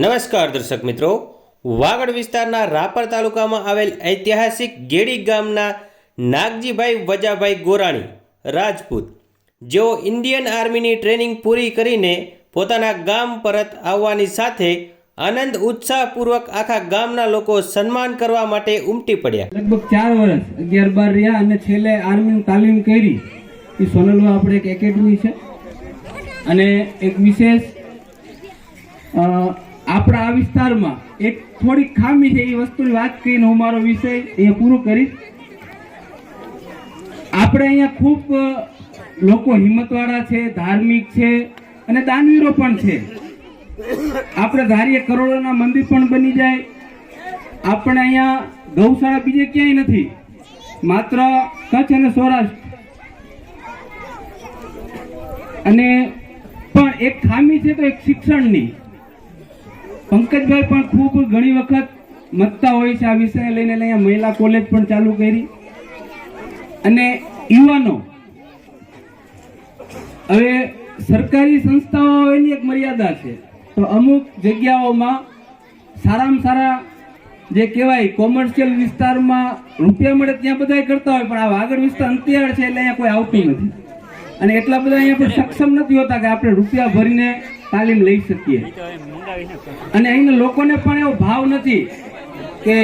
નમસ્કાર દર્શક મિત્રો. વાગડ વિસ્તારના રાપર તાલુકામાં આવેલ ઐતિહાસિક ગેડી ગામના નાગજીભાઈ વજાભાઈ ગોરાણી, રાજપૂત. જેઓ ઇન્ડિયન આર્મીની ટ્રેનિંગ પૂરી કરીને પોતાના ગામ પરત આવવાની સાથે આનંદ ઉત્સાહપૂર્વક આખા ગામના લોકો સન્માન કરવા માટે ઉમટી પડ્યા. લગભગ ચાર વર્ષ, અગિયાર બાર રહ્યા અને છેલ્લે આર્મીની તાલીમ કરી. એ સોનલમાં આપણે એક એકેડમી છે. અને એક વિશેષ આપણા આ વિસ્તારમાં એક થોડીક ખામી છે એ વસ્તુની વાત કરીને હું મારો વિષય અહીંયા પૂરો કરીશ. આપણે અહીંયા ખૂબ લોકો હિંમતવાળા છે, ધાર્મિક છે અને દાનવીરો પણ છે. આપણે ધારીએ કરોડોના મંદિર પણ બની જાય. આપણે અહીંયા ગૌશાળા બીજે ક્યાંય નથી, માત્ર કચ્છ અને સૌરાષ્ટ્ર. અને પણ એક ખામી છે તો એક શિક્ષણની. પંકજભાઈ પણ ખૂબ ઘણી વખત મતતા હોય છે આ વિષયને લઈને અહીંયા મહિલા કોલેજ પણ ચાલુ કરી. અને યુવાનો, હવે સરકારી સંસ્થાઓ એની એક મર્યાદા છે. તો અમુક જગ્યાઓમાં સારામાં સારા જે કહેવાય કોમર્શિયલ વિસ્તારમાં રૂપિયા મળે ત્યાં બધા કરતા હોય, પણ આ વાગડ વિસ્તાર અંતિયાળ છે એટલે અહીંયા કોઈ આવતું નથી. અને એટલા બધા અહીંયા પણ સક્ષમ નથી હોતા કે આપણે રૂપિયા ભરીને તાલીમ લઈ શકીએ. અને અહીંના લોકોને પણ એવો ભાવ નથી કે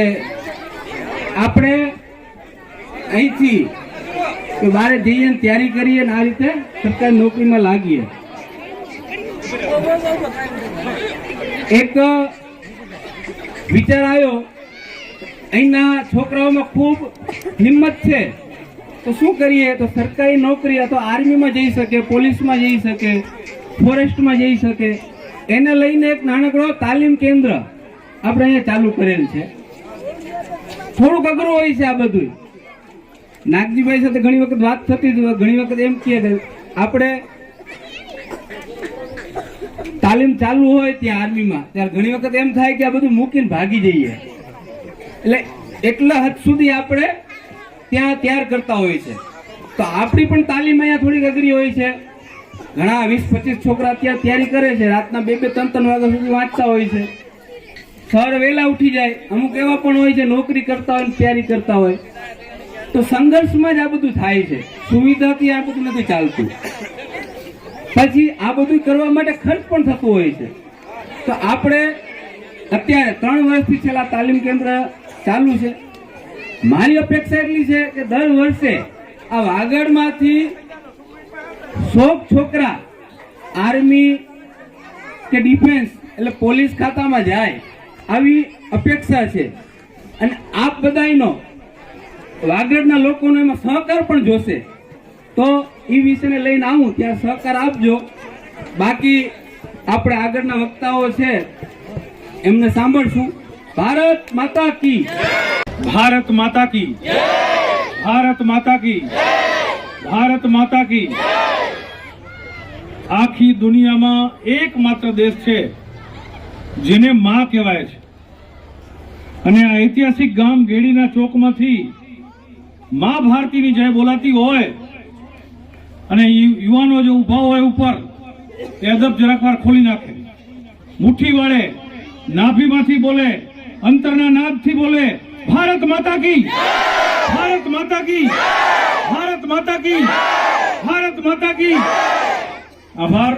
આપણે અહીંથી કે બારે જઈએ ને તૈયારી કરીએ ને આ રીતે સરકારી નોકરીમાં લાગીએ. એક વિચાર આવ્યો, અહીંના છોકરાઓમાં ખૂબ હિંમત છે. તો શું કરીએ? તો સરકારી નોકરી અથવા આર્મીમાં જઈ શકે, પોલીસમાં જઈ શકે. ફોરેસ્ટમાં જઈ શકે. એને લઈને એક નાનકડો તાલીમ કેન્દ્ર આપણે અહીંયા ચાલુ કરેલ છે. થોડુંક અઘરું હોય છે આ બધું નાગજીભાઈ સાથે ઘણી વખત વાત થતી ઘણી વખત એમ કહે કે આપણે તાલીમ ચાલુ હોય ત્યાં આર્મીમાં, ત્યારે ઘણી વખત એમ થાય કે આ બધું મૂકીને ભાગી જઈએ. એટલે એટલા હદ સુધી આપણે ત્યાં તૈયાર કરતા હોય છે. તો આપણી પણ તાલીમ અહીંયા થોડીક અઘરી હોય છે. ઘણા વીસ પચીસ છોકરા અત્યારે તૈયારી કરે છે. રાતના બે બે ત્રણ ત્રણ વાગ્યા સુધી વાંચતા હોય છે. સવારે વહેલા ઉઠી જાય. અમુક એવા પણ હોય છે, નોકરી કરતા હોય તૈયારી કરતા હોય. તો સંઘર્ષમાં જ આ બધું થાય છે. સુવિધાથી આ બધું નથી ચાલતું. પછી આ બધું કરવા માટે ખર્ચ પણ થતો હોય છે. તો આપણે અત્યારે ત્રણ વર્ષથી છેલ્લા તાલીમ કેન્દ્ર ચાલુ છે. મારી અપેક્ષા એટલી છે કે દર વર્ષે આ વાગડમાંથી સોક છોકરા આર્મી કે ડિફેન્સ એટલે પોલીસ ખાતામાં જાય, આવી અપેક્ષા છે. અને આપ બધાનો વાગડના લોકોનો એમાં સહકાર પણ જોશે. તો એ વિષયને લઈને આવું, ત્યાં સહકાર આપજો. બાકી આપણે આગળના વક્તાઓ છે, એમને સાંભળશું. ભારત માતા કી. ભારત માતા કી. ભારત માતા કી. ભારત માતા કી. આખી દુનિયામાં એકમાત્ર દેશ છે, જેને માં કહેવાય છે. અને આ ઐતિહાસિક ગામ ગેડીના ચોકમાંથી મા ભારતીની જય બોલાતી હોય અને યુવાનો જે ઊભા હોય ઉપર એ અદબ જરાક વાર ખોલી નાખે. મુઠ્ઠી વાળે નાભીમાંથી બોલે, અંતરના નાદથી બોલે, ભારત માતા કી! ભારત માતા કી! ભારત માતા કી! ભારત માતા કી! આભાર.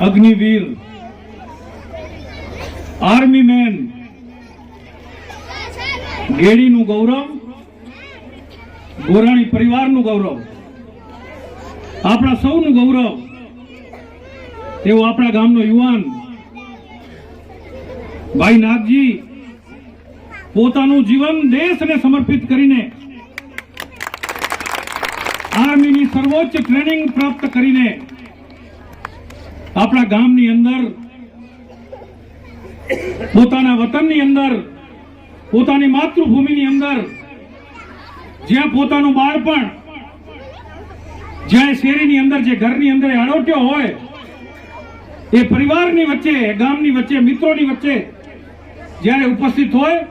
અગ્નિવીર. આર્મી મેન ગેડીનું ગૌરવ. ગોરાણી પરિવારનું ગૌરવ. આપણા સૌનું ગૌરવ. એવો આપણા ગામનો યુવાન. ભાઈ નાગજી, પોતાનું જીવન દેશને સમર્પિત કરીને આર્મીની સર્વોચ્ચ ટ્રેનિંગ પ્રાપ્ત કરીને આપણા ગામની અંદર, પોતાના વતનની અંદર, પોતાની માતૃભૂમિની અંદર, જ્યાં પોતાનું બાળપણ, જ્યાં શેરીની અંદર, જે ઘરની અંદર અડોટ્યો હોય, એ પરિવારની વચ્ચે ગામની વચ્ચે, મિત્રોની વચ્ચે જ્યારે ઉપસ્થિત હોય,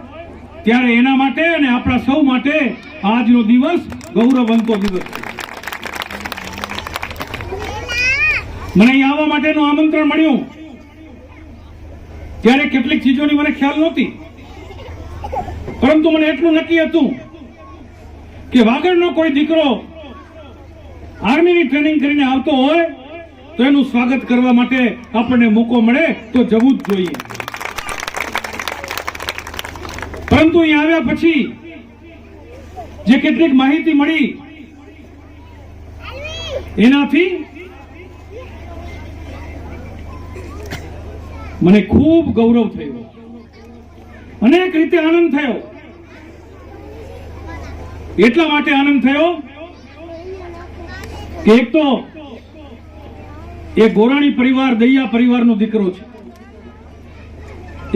ત્યારે એના માટે અને આપણા સૌ માટે આજનો દિવસ ગૌરવવંતો દિવસ મને અહીં આવવા માટેનું આમંત્રણ મળ્યું. ત્યારે કેટલીક ચીજોની મને ખ્યાલ નહોતી. પરંતુ મને એટલું નક્કી હતું કે વાગડનો કોઈ દીકરો આર્મીની ટ્રેનિંગ કરીને આવતો હોય, તો એનું સ્વાગત કરવા માટે આપણને મોકો મળે, તો જવું જ જોઈએ. પરંતુ અહીં આવ્યા પછી જે કેટલીક માહિતી મળી, એનાથી મને ખૂબ ગૌરવ થયો. અનેક રીતે આનંદ થયો. એટલા માટે આનંદ થયો કે એક તો એ ગોરાણી પરિવાર, દૈયા પરિવારનો દીકરો છે.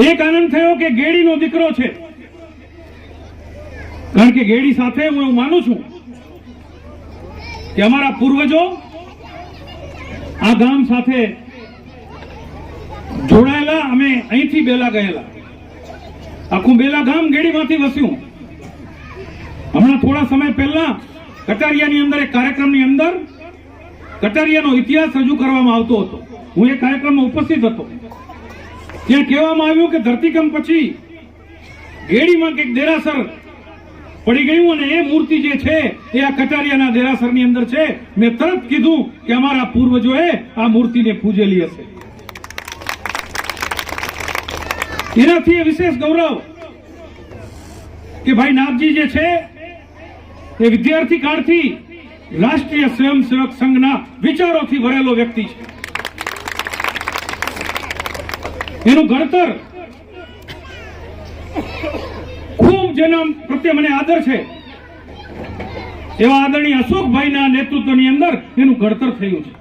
એક આનંદ થયો કે ગેડીનો દીકરો છે. કારણ કે ગેડી સાથે હું એવું માનું છું કે અમારા પૂર્વજો આ ગામ સાથે જોડાયેલા અમે અહીંથી બેલા ગયેલા. આખું બેલા ગામ ગેડીમાંથી વસ્યું. હમણાં થોડા સમય પહેલા કટારિયાની અંદર એક કાર્યક્રમની અંદર કટારિયાનો ઇતિહાસ રજૂ કરવામાં આવતો હતો. હું એ કાર્યક્રમમાં ઉપસ્થિત હતો. ત્યાં કહેવામાં આવ્યું કે ધરતીકંપ પછી ગેડીમાં કંઈક દેરાસર પડી ગયું અને એ મૂર્તિ જે છે એ આ કટારિયાના દેરાસરની અંદર છે. મેં તરત કીધું કે અમારા પૂર્વજોએ આ મૂર્તિને પૂજેલી હશે. એનાથી વિશેષ ગૌરવ કે ભાઈ નાથજી જે છે, એ વિદ્યાર્થી કાળથી રાષ્ટ્રીય સ્વયંસેવક સંઘના વિચારોથી ભરેલો વ્યક્તિ છે. એનું ઘડતર ખૂબ જેના પ્રત્યે મને આદર છે. એવા આદરણીય અશોકભાઈના નેતૃત્વની અંદર એનું ઘડતર થયું છે.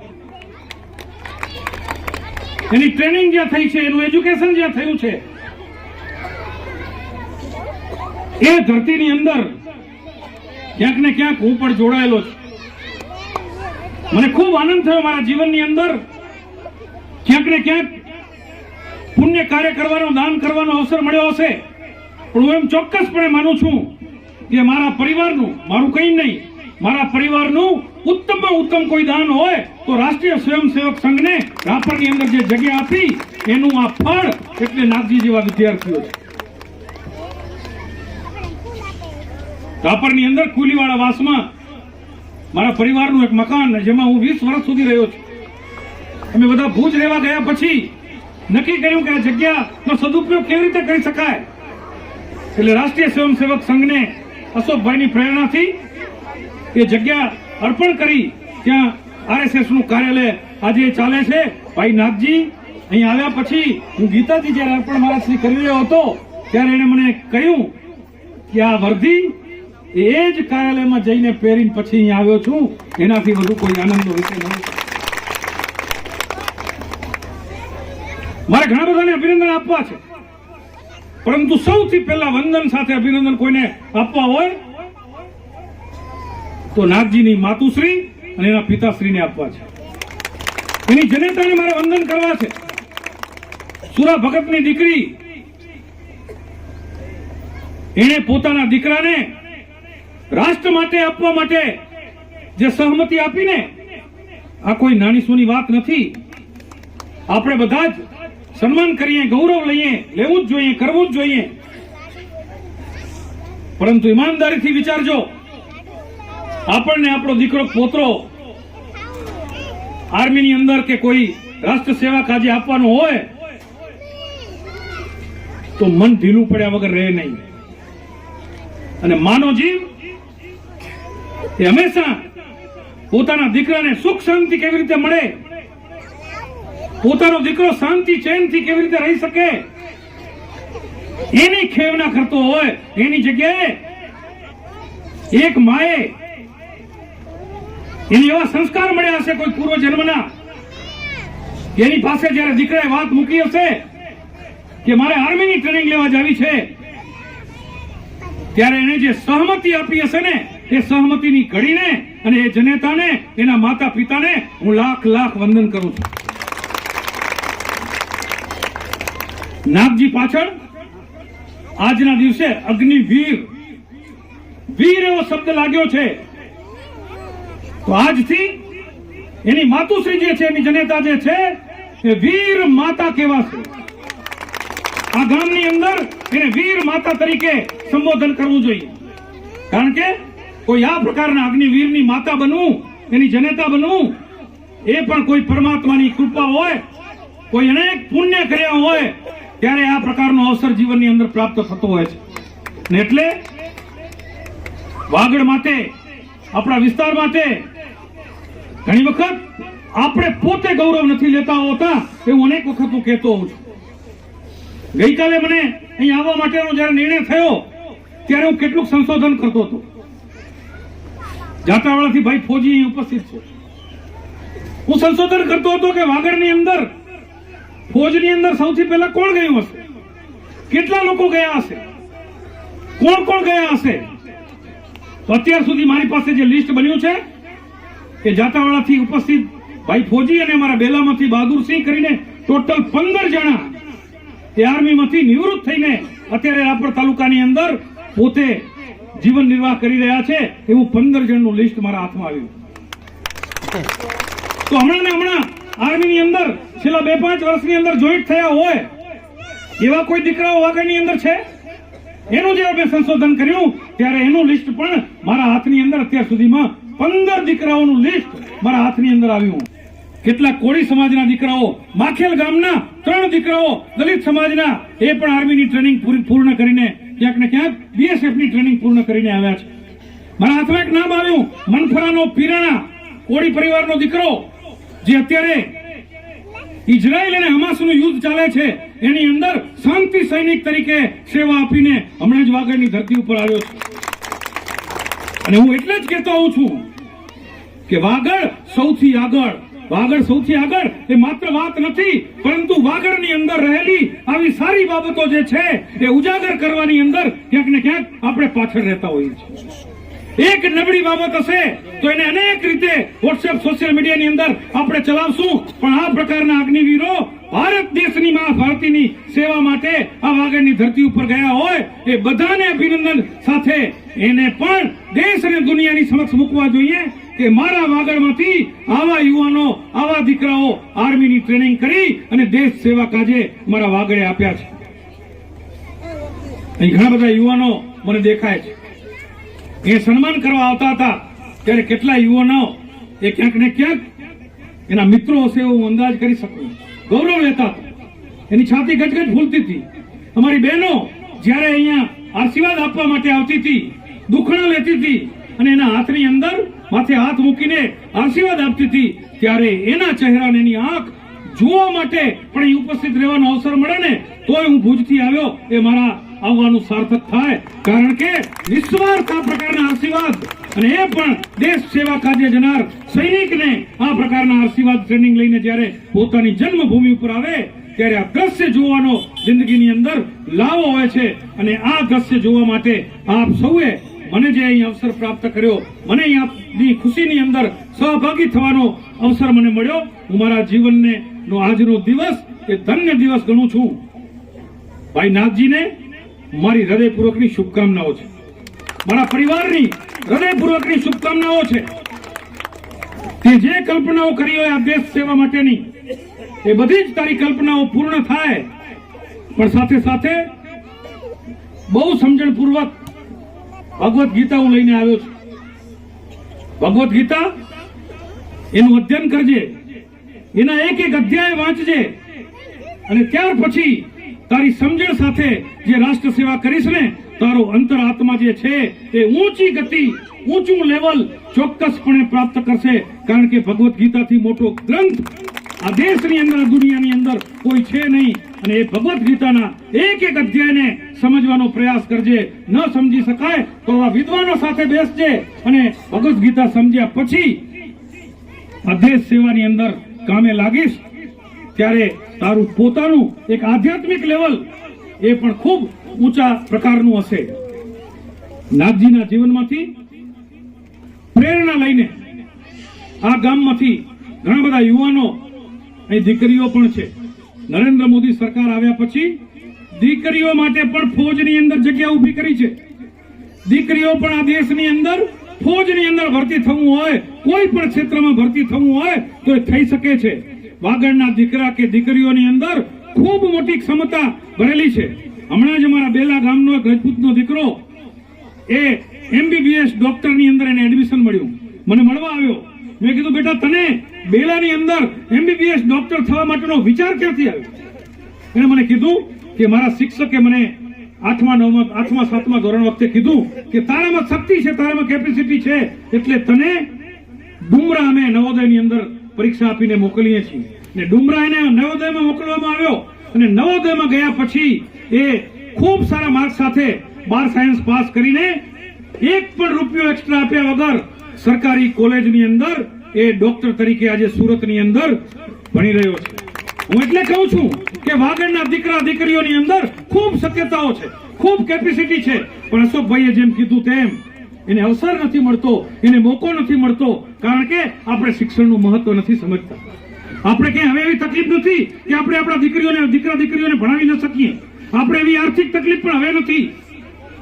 એની ટ્રેનિંગ જ્યાં થઈ છે, એનું એજ્યુકેશન જ્યાં થયું છે એ ધરતીની અંદર ક્યાંક ને ક્યાંક હું પણ જોડાયેલો છું. મને ખૂબ આનંદ થયો મારા જીવનની અંદર. ક્યાંક ને ક્યાંક પુણ્ય કાર્ય કરવાનો, દાન કરવાનો અવસર મળ્યો હશે. પણ હું એમ ચોક્કસપણે માનું છું કે મારા પરિવારનું, મારું કંઈ નહીં, મારા પરિવારનું ઉત્તમમાં ઉત્તમ કોઈ દાન હોય તો રાષ્ટ્રીય સ્વયંસેવક સંઘને રાપરની અંદર જે જગ્યા આપી, એનું આ ફળ એટલે નાગજી જેવા વિદ્યાર્થીઓ છે. રાપરની અંદર કુલીવાળા વાસમાં મારા પરિવારનું એક મકાન જેમાં હું વીસ વર્ષ સુધી રહ્યો છું. અમે બધા ભુજ રહેવા ગયા પછી નક્કી કર્યું કે આ જગ્યાનો સદુપયોગ કેવી રીતે કરી શકાય? એટલે રાષ્ટ્રીય સ્વયંસેવક સંઘને અશોકભાઈની પ્રેરણાથી એ જગ્યા અર્પણ કરી ત્યાં આરએસએસનું કાર્યાલય આજે ચાલે છે. ભાઈ નાથજી અહીં આવ્યા પછી હું ગીતાજી જ્યારે અર્પણ મહારાજશ્રી કરી રહ્યો હતો, ત્યારે એને મને કહ્યું કે આ વર્ધી એ જ કાર્યાલયમાં જઈને પહેરીને પછી અહીં આવ્યો છું. એનાથી વધુ કોઈ આનંદનો વિષય નથી મારે ઘણા બધાને અભિનંદન આપવા છે. પરંતુ સૌથી પહેલા વંદન સાથે અભિનંદન કોઈને આપવા હોય, તો નાગજીની માતુશ્રી અને એના પિતાશ્રીને આપવા છે. એની જનેતાને મારે વંદન કરવા છે. સુરા ભગતની દીકરી, એણે પોતાના દીકરાને રાષ્ટ્ર માટે આપવા માટે જે સહમતિ આપીને આ કોઈ નાની સુની વાત નથી. આપણે બધા જ સન્માન કરીએ, ગૌરવ લઈએ, લેવું જ જોઈએ, કરવું જ જોઈએ. પરંતુ ઈમાનદારીથી વિચારજો, આપણને આપણો દીકરો, પોતરો આર્મીની અંદર કે કોઈ રાષ્ટ્ર સેવા કાજે આપવાનો હોય, તો મન ઢીલું પડ્યા વગર રહે નહીં. અને માનો જીવ એ હંમેશા પોતાના દીકરાને સુખ શાંતિ કેવી રીતે મળે? પોતાનો દીકરો શાંતિ ચેનથી કેવી રીતે રહી શકે? એની ખેવના કરતો હોય, એની જગ્યાએ એક માએ એને એવા સંસ્કાર મળ્યા હશે કોઈ પૂર્વ જન્મના એની પાસે જ્યારે દીકરાએ વાત મૂકી હશે, કે મારે આર્મીની ટ્રેનિંગ લેવા જાવી છે, ત્યારે એને જે સહમતિ આપી હશે ને એ સહમતિની ઘડીને અને એ જનેતાને, એના માતા પિતાને હું લાખ લાખ વંદન કરું છું. નાગજી પાછળ, આજના દિવસે અગ્નિવીર, વીર એવો શબ્દ લાગ્યો છે. તો આજથી એની માતુશ્રી જે છે, એની જનેતા જે છે, એ વીર માતા કહેવાશે. આ ગામની અંદર એને વીર માતા તરીકે સંબોધન કરવું જોઈએ. કારણ કે કોઈ આ પ્રકારના અગ્નિવીરની માતા બનવું, એની જનેતા બનવું, એ પણ કોઈ પરમાત્માની કૃપા હોય, કોઈ અનેક પુણ્ય કર્યા હોય, ત્યારે આ પ્રકારનો અવસર જીવનની અંદર પ્રાપ્ત થતો હોય છે. એટલે વાગડ માટે, આપણા વિસ્તાર માટે ઘણી વખત આપણે પોતે ગૌરવ નથી લેતા હોતા, એવું અનેક વખત હું કહેતો હોઉં છું. ગઈકાલે મને અહીં આવવા માટેનો જ્યારે નિર્ણય થયો, ત્યારે હું કેટલુંક સંશોધન કરતો હતો. જાતાવાળાથી ભાઈ ફોજી અહીં ઉપસ્થિત છે. હું સંશોધન કરતો હતો કે વાગડની અંદર, ફોજની અંદર સૌથી પહેલા કોણ ગયું હશે? કેટલા લોકો ગયા હશે? કોણ કોણ ગયા હશે? તો અત્યાર સુધી મારી પાસે જે લિસ્ટ બન્યું છે એ જાતાવાળાથી ઉપસ્થિત ભાઈ ફોજી અને અમારા બેલામાંથી બહાદુરસિંહ કરીને ટોટલ પંદર જણા એ આર્મીમાંથી નિવૃત્ત થઈને અત્યારે રાપર તાલુકાની અંદર પોતે જીવન નિર્વાહ કરી રહ્યા છે એવું પંદર જણનું લિસ્ટ મારા હાથમાં આવ્યું. તો હમણાં ને હમણાં આર્મીની અંદર, છેલ્લા બે પાંચ વર્ષની અંદર જોઈન્ટ થયા હોય, એવા કોઈ દીકરાઓ વાગડની અંદર છે? એનું જ્યારે મેં સંશોધન કર્યું, ત્યારે એનું લિસ્ટ પણ મારા હાથની અંદર અત્યાર સુધીમાં પંદર દીકરાઓનું લિસ્ટ મારા હાથની અંદર આવ્યું. કેટલાક કોળી સમાજના દીકરાઓ, માખેલ ગામના ત્રણ દીકરાઓ, દલિત સમાજના, એ પણ આર્મીની ટ્રેનિંગ પૂરી પૂર્ણ કરીને ક્યાંક ને ક્યાંક બીએસએફની ટ્રેનિંગ પૂર્ણ કરીને આવ્યા છે. મારા હાથમાં એક નામ આવ્યું, મનફરાનો પીરાણા, કોળી પરિવારનો દીકરો, જે અત્યારે ઇઝરાયલ અને હમાસનું યુદ્ધ ચાલે છે. એની અંદર શાંતિ સૈનિક તરીકે સેવા આપીને હમણાં જ વાગડની ધરતી ઉપર આવ્યો છે. અને હું એટલે જ કહેતો હોઉં છું કે વાગડ સૌથી આગળ વાગડ સૌથી આગળ એ માત્ર વાત નથી, પરંતુ વાગડની અંદર રહેલી આવી સારી બાબતો જે છે, એ ઉજાગર કરવાની અંદર ક્યાંક ને ક્યાંક આપણે પાછળ રહેતા હોઈએ છીએ. એક નબળી બાબત હશે તો એને અનેક રીતે વોટ્સએપ સોશિયલ મીડિયાની અંદર આપણે ચલાવશું. પણ આ પ્રકારના અગ્નિવીરો ભારત દેશની માં ભારતીની સેવા માટે આ વાગડની ધરતી ઉપર ગયા હોય એ બધાને અભિનંદન. સાથે એને પણ દેશ અને દુનિયાની સમક્ષ મૂકવા જોઈએ કે મારા વાગડમાંથી આવા યુવાનો, આવા દીકરાઓ આર્મીની ટ્રેનિંગ કરી અને દેશ સેવા કાજે મારા વાગડે આપ્યા છે. અહીં ઘણા બધા યુવાનો મને દેખાય છે. એ સન્માન કરવા આવતા હતા ત્યારે કેટલા યુવાનો એ ક્યાંક ને ક્યાંક એના મિત્રો હશે એવો હું અંદાજ કરી શકું ગૌરવ લેતા એની છાતી ગજગજ ફૂલતી હતી. અમારી બહેનો જ્યારે અહીંયા આશીર્વાદ આપવા માટે આવતી હતી, દુખણા લેતી હતી અને એના હાથની અંદર માથે હાથ મૂકીને આશીર્વાદ આપતી હતી, ત્યારે એના ચહેરા અને એની આંખ જોવા માટે પણ ઉપસ્થિત રહેવાનો અવસર મળે ને, તોય હું ભુજથી આવ્યો, એ મારા આવવાનું સાર્થક થાય. કારણ કે નિસ્વાર્થ આ પ્રકારના આશીર્વાદ અને એ પણ દેશ સેવા કાર્ય જનાર સૈનિકને આ પ્રકારના આશીર્વાદ ટ્રેનિંગ લઈને જ્યારે પોતાની જન્મભૂમિ ઉપર આવે, ત્યારે આ દ્રશ્ય જોવાનો જિંદગીની અંદર લાવો હોય છે. અને આ દ્રશ્ય જોવા માટે આપ સૌએ મને જે અહીં અવસર પ્રાપ્ત કર્યો, મને અહીંયાની ખુશીની અંદર સહભાગી થવાનો અવસર મને મળ્યો. હું મારા જીવનને નો આજનો દિવસ એ ધન્ય દિવસ ગણું છું. ભાઈ નાથજીને મારી હૃદયપૂર્વકની શુભકામનાઓ છે. મારા પરિવારની હૃદયપૂર્વકની શુભકામનાઓ છે. તે જે કલ્પનાઓ કરી હોય આ દેશ સેવા માટેની એ બધી જ તારી કલ્પનાઓ પૂર્ણ થાય. પણ સાથે સાથે બહુ સમજણપૂર્વક ભગવદ્ ગીતા હું લઈને આવ્યો છું. ભગવદ્ ગીતા એનું અધ્યયન કરજે. એના એક એક અધ્યાય વાંચજે. અને ત્યાર પછી તારી સમજણ સાથે જે રાષ્ટ્ર સેવા કરીશ ને તારો અંતર આત્મા જે છે એ ઊંચી ગતિ, ઊંચું લેવલ ચોક્કસપણે પ્રાપ્ત કરશે. કારણ કે ભગવદ્ ગીતાથી મોટો ગ્રંથ આ દેશની અંદર દુનિયાની અંદર કોઈ છે નહીં. અને એ ભગવદ્ ગીતાના એક એક અધ્યાયને સમજવાનો પ્રયાસ કરજે. ન સમજી શકાય તો આ વિદ્વાનો સાથે બેસજે અને ભગવદ્ ગીતા સમજ્યા પછી આ દેશ સેવાની અંદર કામે લાગીશ. ત્યારે તારું પોતાનું એક આધ્યાત્મિક લેવલ એ પણ ખૂબ ઊંચા પ્રકારનું હશે. નાથજીના જીવનમાંથી પ્રેરણા લઈને આ ગામમાંથી ઘણા બધા યુવાનો અહીં દીકરીઓ પણ છે. નરેન્દ્ર મોદી સરકાર આવ્યા પછી દીકરીઓ માટે પણ ફોજની અંદર જગ્યા ઊભી કરી છે. દીકરીઓ પણ આ દેશની અંદર ફોજની અંદર ભરતી થવું હોય, કોઈ પણ ક્ષેત્રમાં ભરતી થવું હોય, તો એ થઈ શકે છે. વાગડના દીકરા કે દીકરીઓની અંદર ખૂબ મોટી ક્ષમતા ભરેલી છે. હમણાં જ અમારા બેલા ગામનો એક રજપૂતનો દીકરો, એ એમબીબીએસ ડોક્ટરની અંદર એને એડમિશન મળ્યું. મને મળવા આવ્યો. મેં કીધું, બેટા, તને બેલાની અંદર એમબીબીએસ ડોક્ટર થવા માટેનો વિચાર ક્યાંથી આવ્યો? એને મને કીધું કે મારા શિક્ષકે મને આઠમા, નવમા, આઠમા, સાતમા ધોરણ વખતે કીધું કે તારામાં શક્તિ છે, તારામાં કેપેસિટી છે, એટલે તને ડુમરા અમે નવોદયની અંદર પરીક્ષા આપીને મોકલીએ છીએ. ને ડુમરા એને નવોદયમાં મોકલવામાં આવ્યો. અને નવોદયમાં ગયા પછી એ ખૂબ સારા માર્ક્સ સાથે બાર સાયન્સ પાસ કરીને એક પણ રૂપિયો એક્સ્ટ્રા આપ્યા વગર સરકારી કોલેજની અંદર એ ડોક્ટર તરીકે આજે સુરતની અંદર ભણી રહ્યો છે. હું એટલે કહું છું કે વાગડના દીકરા દીકરીઓની અંદર ખૂબ શક્યતાઓ છે, ખૂબ કેપેસિટી છે. પણ અશોકભાઈએ જેમ કીધું તેમ, એને અવસર નથી મળતો, એને મોકો નથી મળતો, કારણ કે આપણે શિક્ષણનું મહત્વ નથી સમજતા. આપણે ક્યાંય હવે એવી તકલીફ નથી કે આપણે આપણા દીકરીઓને, દીકરા દીકરીઓને ભણાવી ન શકીએ. આપણે એવી આર્થિક તકલીફ પણ હવે નથી.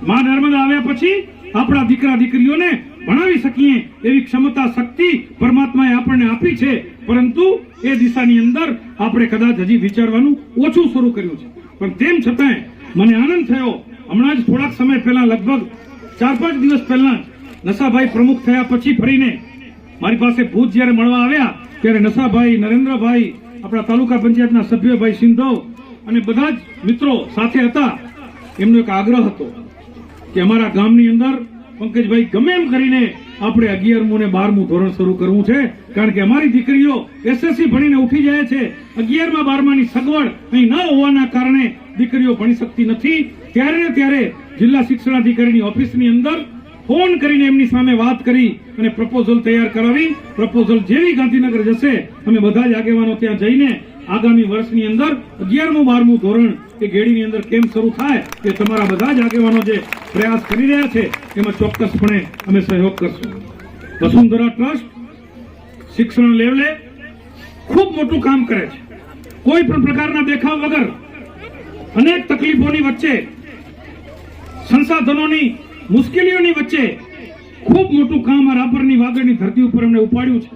માં નર્મદા આવ્યા પછી આપણા દીકરા દીકરીઓને ભણાવી શકીએ એવી ક્ષમતા, શક્તિ પરમાત્માએ આપણને આપી છે. પરંતુ એ દિશાની અંદર આપણે કદાચ હજી વિચારવાનું ઓછું શરૂ કર્યું છે. પણ તેમ છતાંય મને આનંદ થયો. હમણાં જ થોડાક સમય પહેલા લગભગ ચાર પાંચ દિવસ પહેલા જ નશાભાઈ પ્રમુખ થયા પછી ફરીને મારી પાસે ભૂત જ્યારે મળવા આવ્યા, ત્યારે નશાભાઈ નરેન્દ્રભાઈ, આપણા તાલુકા પંચાયતના સભ્યભાઈ સિંધવ અને બધા જ મિત્રો સાથે હતા, એમનો એક આગ્રહ હતો કે અમારા ગામની અંદર પંકજભાઈ ગમે એમ કરીને આપણે અગિયારમું ને બારમું ધોરણ શરૂ કરવું છે, કારણ કે અમારી દીકરીઓ એસએસસી ભણીને ઉઠી જાય છે. અગિયારમાં બારમાની સગવડ અહીં ન હોવાના કારણે દીકરીઓ ભણી શકતી નથી. ત્યારે ત્યારે જિલ્લા શિક્ષણાધિકારીની ઓફિસની અંદર ફોન કરીને એમની સામે વાત કરી અને પ્રપોઝલ તૈયાર કરાવી. પ્રપોઝલ જેવી ગાંધીનગર જશે, અમે બધા જ આગેવાનો ત્યાં જઈને આગામી વર્ષની અંદર અગિયારમું, બારમું ધોરણ કે ગેડીની અંદર કેમ શરૂ થાય એ તમારા બધા જ આગેવાનો જે પ્રયાસ કરી રહ્યા છે, એમાં ચોક્કસપણે અમે સહયોગ કરશું. વસુંધરા ટ્રસ્ટ શિક્ષણ લેવલે ખૂબ મોટું કામ કરે છે. કોઈ પણ પ્રકારના દેખાવ વગર અનેક તકલીફોની વચ્ચે, સંસાધનોની મુશ્કેલીઓની વચ્ચે ખૂબ મોટું કામ આ રાપરની વાગડની ધરતી ઉપર અમને ઉપાડ્યું છે.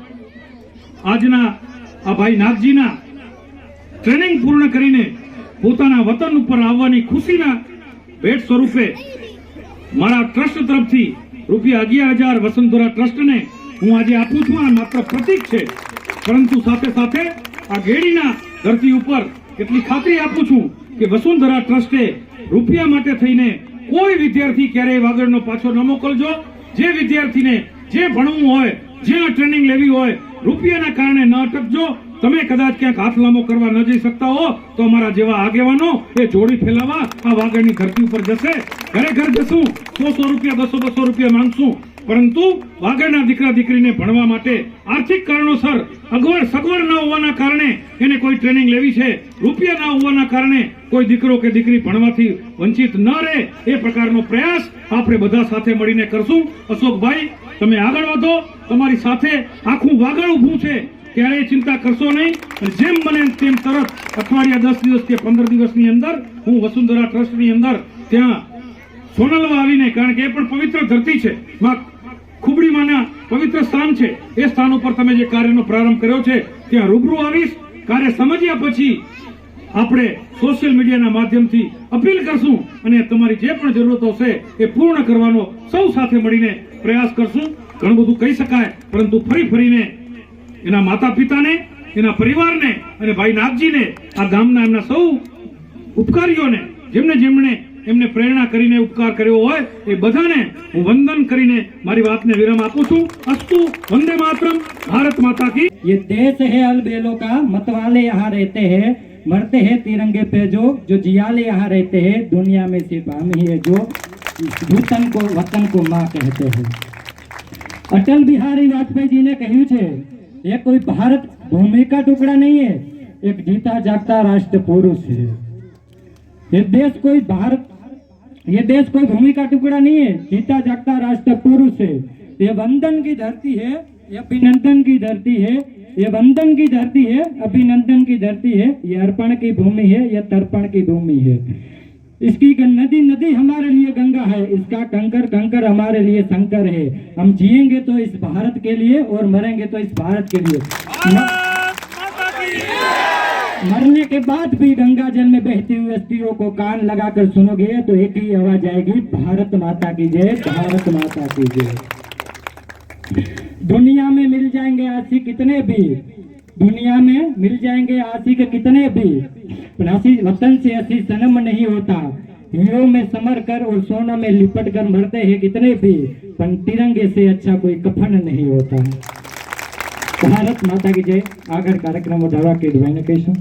આજના આ ભાઈ નાગજીના ટ્રેનિંગ પૂર્ણ કરીને પોતાના વતન ઉપર આવવાની ખુશીના ભેટ સ્વરૂપે મારા ટ્રસ્ટ તરફથી રૂપિયા અગિયાર હજાર વસંતોરા ટ્રસ્ટને હું આજે આપું છું. આ માત્ર પ્રતિક છે. પરંતુ સાથે સાથે આ ગેડીના ધરતી ઉપર એટલી ખાતરી આપું છું કે વસુંધરા ટ્રસ્ટે રૂપિયા માટે થઈને કોઈ વિદ્યાર્થી ક્યારેય વાગડનો પાછો ન મોકલજો. જે વિદ્યાર્થીને જે ભણવું હોય જે ટ્રેનિંગ લેવી હોય, રૂપિયાના કારણે ન અટકજો. તમે કદાચ ક્યાંક હાથ લાંબો કરવા ન જઈ શકતા હો, તો અમારા જેવા આગેવાનો એ જોડી ફેલાવા આ વાગડની ધરતી ઉપર જશે. ઘરે ઘર જશું. સો સો રૂપિયા, બસો બસો રૂપિયા માંગશું. પરંતુ વાગડના દીકરા દીકરીને ભણવા માટે આર્થિક કારણોસર અગવડ સગવડ ન હોવાના કારણે એને કોઈ ટ્રેનિંગ લેવી છે. રૂપિયા ના હોવાના કારણે કોઈ દીકરો કે દીકરી ભણવાથી વંચિત ન રહે એ પ્રકારનો પ્રયાસ આપણે બધા સાથે મળીને કરશું. અશોકભાઈ, તમે આગળ વધો. તમારી સાથે આખું વાગડ ઊભું છે. ક્યારેય ચિંતા કરશો નહીં. જેમ બને તેમ તરત અઠવાડિયા દસ દિવસ કે પંદર દિવસની અંદર હું વસુંધરા ટ્રસ્ટની અંદર ત્યાં સોનલમાં આવીને, કારણ કે એ પણ પવિત્ર ધરતી છે. માં ખુબડીમાંના પવિત્ર સ્થાન છે. એ સ્થાન ઉપર તમે જે કાર્યનો પ્રારંભ કર્યો છે, ત્યાં રૂબરૂ આવીશ. કાર્ય સમજ્યા પછી આપણે સોશિયલ મીડિયાના માધ્યમથી અપીલ કરશું અને તમારી જે પણ જરૂરતો છે એ પૂર્ણ કરવાનો સૌ સાથે મળીને પ્રયાસ કરશું. ઘણું બધું કહી શકાય, પરંતુ ફરી ફરીને એના માતા પિતાને એના પરિવારને અને ભાઈ નાગજીને આ ગામના એમના સૌ ઉપકારીઓને જેમને જેમણે એમને પ્રેરણા કરીને ઉપકાર કર્યો હોય એ બધાને હું વંદન કરીને મારી વાતને વિરામ આપું છું અસ્તુ વંદે માતરમ ભારત માતા કી ये देश है अलबेलों का मतवाले यहाँ रहते हैं मरते हैं तिरंगे पे जो जो जियाले यहाँ रहते हैं दुनिया में सिर्फ हम ही है जो वतन को वतन को माँ कहते हैं અટલ બિહારી વાજપેયી ને કહ્યું છે ये कोई भारत भूमि का टुकड़ा नहीं है। एक जीता जागता राष्ट्र पुरुष है। ये देश कोई भारत, ये देश कोई भूमि का टुकड़ा नहीं है। जीता जागता राष्ट्र पुरुष है। ये वंदन की धरती है, ये अभिनंदन की धरती है, ये वंदन की धरती है, अभिनंदन की धरती है। ये अर्पण की भूमि है, ये तर्पण की भूमि है। इसकी नदी नदी हमारे लिए गंगा है इसका कंकर कंकर हमारे लिए शंकर है। हम जिएँगे तो इस भारत के लिए और मरेंगे तो इस भारत के लिए। मरने के बाद भी गंगा जल में बहती हुई अस्थियों को कान लगाकर सुनोगे तो एक ही आवाज़ आएगी भारत माता की जय भारत माता की जय। दुनिया में मिल जाएँगे आशी कितने भी दुनिया में मिल जाएँगे आशिक कितने भी। वतन से ऐसी सनम नहीं होता हीरो में समर कर और सोना में लिपट कर मरते हैं कितने भी पर तिरंगे से अच्छा कोई कफन नहीं होता ભારત માતા કી જય આગળ કાર્યક્રમ વધારવા કે ભાઈને કહીશું